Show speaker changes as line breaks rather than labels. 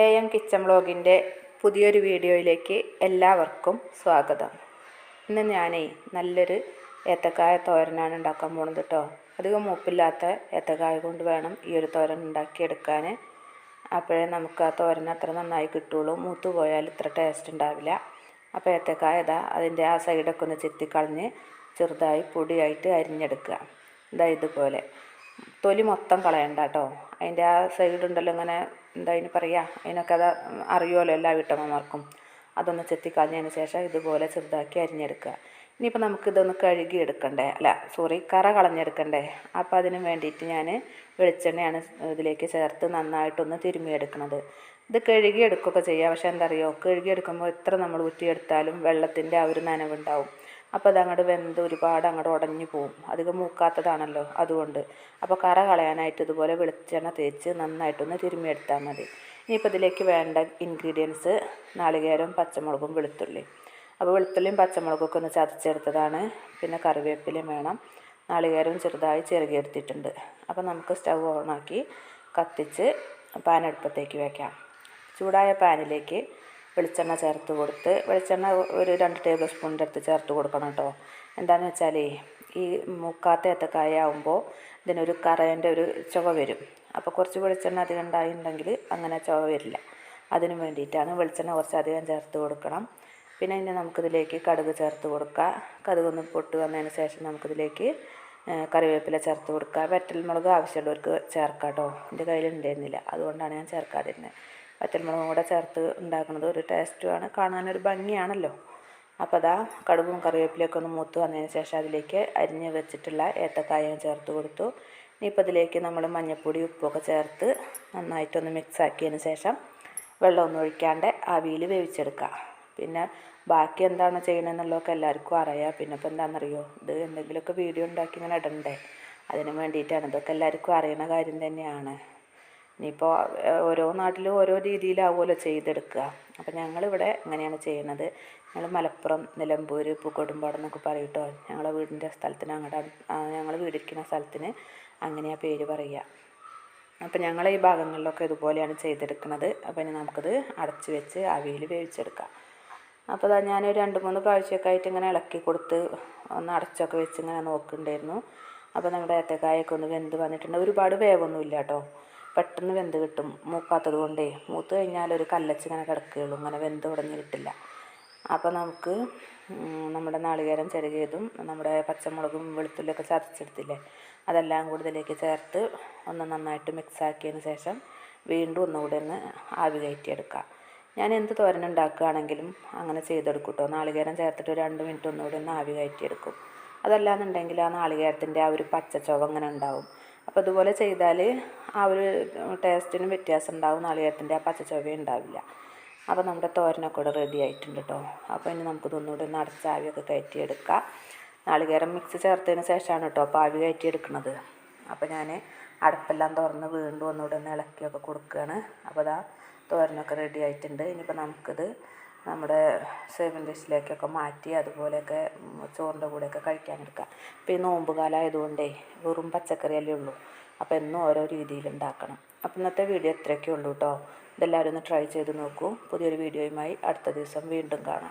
A M kitchen വ്ളോഗിൻ്റെ പുതിയൊരു വീഡിയോയിലേക്ക് എല്ലാവർക്കും സ്വാഗതം ഇന്ന് ഞാനേ നല്ലൊരു ഏത്തക്കായ തോരനാണ് ഉണ്ടാക്കാൻ പോകുന്നത് കേട്ടോ അധികം മൂപ്പില്ലാത്ത ഏത്തക്കായ കൊണ്ട് വേണം ഈ ഒരു തോരൻ ഉണ്ടാക്കിയെടുക്കാൻ അപ്പോഴേ നമുക്ക് ആ തോരൻ അത്ര നന്നായി കിട്ടുള്ളൂ മൂത്ത് പോയാൽ ഇത്ര ടേസ്റ്റ് ഉണ്ടാവില്ല അപ്പോൾ ഏത്തക്കായ ഇതാ അതിൻ്റെ ആ സൈഡൊക്കെ ഒന്ന് ചെത്തിക്കളഞ്ഞ് ചെറുതായി പൊടിയായിട്ട് അരിഞ്ഞെടുക്കുക ഇതാ ഇതുപോലെ തൊലി മൊത്തം കളയണ്ട കേട്ടോ അതിൻ്റെ ആ സൈഡ് ഉണ്ടല്ലോ ഇങ്ങനെ എന്താ അതിന് പറയുക അതിനൊക്കെ അത് അറിയുമല്ലോ എല്ലാ വീട്ടമ്മമാർക്കും അതൊന്ന് ചെത്തിക്കളഞ്ഞതിന് ശേഷം ഇതുപോലെ ചെറുതാക്കി അരിഞ്ഞെടുക്കുക ഇനിയിപ്പോൾ നമുക്കിതൊന്ന് കഴുകി എടുക്കണ്ടേ അല്ല സോറി കറ കളഞ്ഞെടുക്കണ്ടേ അപ്പോൾ അതിന് വേണ്ടിയിട്ട് ഞാൻ വെളിച്ചെണ്ണയാണ് ഇതിലേക്ക് ചേർത്ത് നന്നായിട്ടൊന്ന് തിരുമ്മിയെടുക്കുന്നത് ഇത് കഴുകി എടുക്കുകയൊക്കെ ചെയ്യുക പക്ഷേ എന്താ അറിയുമോ കഴുകി എടുക്കുമ്പോൾ എത്ര നമ്മൾ ഊറ്റിയെടുത്താലും വെള്ളത്തിൻ്റെ ആ ഒരു നനവുണ്ടാവും അപ്പോൾ അതങ്ങോട്ട് വെന്ത് ഒരുപാട് അങ്ങോട്ട് ഉടഞ്ഞു പോവും അധികം മൂക്കാത്തതാണല്ലോ അതുകൊണ്ട് അപ്പോൾ കറ കളയാനായിട്ട് ഇതുപോലെ വെളിച്ചെണ്ണ തേച്ച് നന്നായിട്ടൊന്ന് തിരുമ്മിയെടുത്താൽ മതി ഇനിയിപ്പോൾ ഇതിലേക്ക് വേണ്ട ഇൻഗ്രീഡിയൻസ് നാളികേരവും പച്ചമുളകും വെളുത്തുള്ളി അപ്പോൾ വെളുത്തുള്ളിയും പച്ചമുളകൊക്കെ ഒന്ന് ചതച്ചെടുത്തതാണ് പിന്നെ കറിവേപ്പിലയും വേണം നാളികേരവും ചെറുതായി ചെറുകിയെടുത്തിട്ടുണ്ട് അപ്പോൾ നമുക്ക് സ്റ്റൗ ഓണാക്കി കത്തിച്ച് പാൻ വയ്ക്കാം ചൂടായ പാനിലേക്ക് വെളിച്ചെണ്ണ ചേർത്ത് കൊടുത്ത് വെളിച്ചെണ്ണ ഒരു രണ്ട് ടേബിൾ സ്പൂണിൻ്റെ അടുത്ത് ചേർത്ത് കൊടുക്കണം കേട്ടോ എന്താണെന്ന് വെച്ചാൽ ഈ മുക്കാത്ത ഏത്തക്കായ ആകുമ്പോൾ ഇതിനൊരു കറേൻ്റെ ഒരു ചുവ വരും അപ്പോൾ കുറച്ച് വെളിച്ചെണ്ണ അധികം ഉണ്ടായിട്ടുണ്ടെങ്കിൽ അങ്ങനെ ചുവ വരില്ല അതിനു വേണ്ടിയിട്ടാണ് വെളിച്ചെണ്ണ കുറച്ച് അധികം ചേർത്ത് കൊടുക്കണം പിന്നെ ഇനി നമുക്കിതിലേക്ക് കടുക് ചേർത്ത് കൊടുക്കുക കടുക് ഒന്ന് പൊട്ട് വന്നതിന് ശേഷം നമുക്കിതിലേക്ക് കറിവേപ്പില ചേർത്ത് കൊടുക്കുക വെറ്റൽമുളക് ആവശ്യമുള്ളവർക്ക് ചേർക്കാം കേട്ടോ എൻ്റെ കയ്യിലുണ്ടായിരുന്നില്ല അതുകൊണ്ടാണ് ഞാൻ ചേർക്കാതിരുന്നത് പച്ചമുളകും കൂടെ ചേർത്ത് ഉണ്ടാക്കുന്നത് ഒരു ടേസ്റ്റുമാണ് കാണാനൊരു ഭംഗിയാണല്ലോ അപ്പോൾ അതാ കടുകും കറിവേപ്പിലൊക്കെ ഒന്ന് മൂത്ത് വന്നതിന് ശേഷം അതിലേക്ക് അരിഞ്ഞ് വെച്ചിട്ടുള്ള ഏത്തക്കായും ചേർത്ത് കൊടുത്തു ഇനിയിപ്പോൾ അതിലേക്ക് നമ്മൾ മഞ്ഞൾപ്പൊടി ഉപ്പൊക്കെ ചേർത്ത് നന്നായിട്ടൊന്ന് മിക്സ് ആക്കിയതിന് ശേഷം വെള്ളമൊന്നും ഒഴിക്കാണ്ട് ആവിയിൽ വേവിച്ചെടുക്കുക പിന്നെ ബാക്കി എന്താണ് ചെയ്യണമെന്നുള്ളതൊക്കെ എല്ലാവർക്കും അറിയാം പിന്നെ ഇപ്പോൾ എന്താണെന്നറിയോ ഇത് എന്തെങ്കിലുമൊക്കെ വീഡിയോ ഉണ്ടാക്കി ഇങ്ങനെ ഇടണ്ടേ അതിന് വേണ്ടിയിട്ടാണ് ഇതൊക്കെ എല്ലാവർക്കും അറിയുന്ന കാര്യം തന്നെയാണ് ഇനിയിപ്പോൾ ഓരോ നാട്ടിലും ഓരോ രീതിയിലാവുമല്ലോ ചെയ്തെടുക്കുക അപ്പോൾ ഞങ്ങളിവിടെ ഇങ്ങനെയാണ് ചെയ്യുന്നത് ഞങ്ങൾ മലപ്പുറം നിലമ്പൂർ പൂക്കോട്ടുംപാട് എന്നൊക്കെ പറയും ഞങ്ങളെ വീടിൻ്റെ സ്ഥലത്തിന് അങ്ങോട്ട് ഞങ്ങൾ വീടിരിക്കുന്ന സ്ഥലത്തിന് അങ്ങനെയാണ് പേര് പറയുക അപ്പം ഞങ്ങൾ ഈ ഭാഗങ്ങളിലൊക്കെ ഇതുപോലെയാണ് ചെയ്തെടുക്കുന്നത് അപ്പം ഇനി നമുക്കത് അടച്ച് വെച്ച് അവിയിൽ വേവിച്ചെടുക്കാം അപ്പോൾ അതാ ഞാനൊരു രണ്ട് മൂന്ന് പ്രാവശ്യമൊക്കെ ആയിട്ട് ഇങ്ങനെ ഇളക്കി കൊടുത്ത് ഒന്ന് അടച്ചൊക്കെ വെച്ച് ഇങ്ങനെ നോക്കുന്നുണ്ടായിരുന്നു അപ്പോൾ നമ്മുടെ ഏത്തക്കായൊക്കെ ഒന്ന് വെന്ത് വന്നിട്ടുണ്ട് ഒരുപാട് വേവൊന്നുമില്ല കേട്ടോ പെട്ടെന്ന് വെന്ത് കിട്ടും മൂക്കാത്തത് കൊണ്ടേ മൂത്ത് കഴിഞ്ഞാൽ ഒരു കല്ലച്ച് ഇങ്ങനെ കിടക്കുകയുള്ളൂ ഇങ്ങനെ വെന്ത് ഉടഞ്ഞ് കിട്ടില്ല അപ്പോൾ നമുക്ക് നമ്മുടെ നാളികേരം ചെറുകിയതും നമ്മുടെ പച്ചമുളകും വെളുത്തുള്ളിയൊക്കെ ചതച്ചെടുത്തില്ലേ അതെല്ലാം കൂടി ഇതിലേക്ക് ചേർത്ത് ഒന്ന് നന്നായിട്ട് മിക്സ് ആക്കിയതിന് ശേഷം വീണ്ടും ഒന്നുകൂടി ഒന്ന് ആവി കയറ്റിയെടുക്കുക ഞാൻ എന്ത് തോരൻ ഉണ്ടാക്കുകയാണെങ്കിലും അങ്ങനെ ചെയ്തെടുക്കും കേട്ടോ നാളികേരം ചേർത്തിട്ട് ഒരു രണ്ട് മിനിറ്റ് ഒന്നുകൂടി ഒന്ന് ആവി കയറ്റിയെടുക്കും അതല്ലാന്നുണ്ടെങ്കിൽ ആ നാളികേരത്തിൻ്റെ ആ ഒരു പച്ച ചുവ അങ്ങനെ ഉണ്ടാവും അപ്പോൾ ഇതുപോലെ ചെയ്താൽ ആ ഒരു ടേസ്റ്റിന് വ്യത്യാസം ഉണ്ടാവും നാളികേരത്തിൻ്റെ ആ പച്ചച്ചൊവ്വ ഉണ്ടാവില്ല അപ്പോൾ നമ്മുടെ തോരനൊക്കെ റെഡി ആയിട്ടുണ്ട് കേട്ടോ അപ്പോൾ ഇനി നമുക്ക് ഇതൊന്നുകൂടി ഒന്ന് അടച്ച ആവിയൊക്കെ കയറ്റിയെടുക്കാം നാളികേരം മിക്സ് ചേർത്തതിന് ശേഷമാണ് കേട്ടോ അപ്പോൾ ആവി കയറ്റിയെടുക്കുന്നത് അപ്പോൾ ഞാൻ അടപ്പെല്ലാം തുറന്ന് വീണ്ടും ഒന്നുകൂടി ഒന്ന് ഇളക്കിയൊക്കെ കൊടുക്കുകയാണ് അപ്പോൾ അതാ തോരനൊക്കെ റെഡി ആയിട്ടുണ്ട് ഇനിയിപ്പോൾ നമുക്കിത് നമ്മുടെ സേവിങ് ഡിഷിലേക്കൊക്കെ മാറ്റി അതുപോലെയൊക്കെ ചോറിൻ്റെ കൂടെയൊക്കെ കഴിക്കാനെടുക്കുക ഇപ്പം ഈ നോമ്പ് കാലം വെറും പച്ചക്കറിയല്ലേ ഉള്ളൂ അപ്പം എന്നും ഓരോ രീതിയിൽ ഉണ്ടാക്കണം അപ്പം ഇന്നത്തെ വീഡിയോ ഇത്രയൊക്കെ ഉള്ളൂ കേട്ടോ ഇതെല്ലാവരും ഒന്ന് ട്രൈ ചെയ്ത് നോക്കൂ പുതിയൊരു വീഡിയോയുമായി അടുത്ത ദിവസം വീണ്ടും കാണാം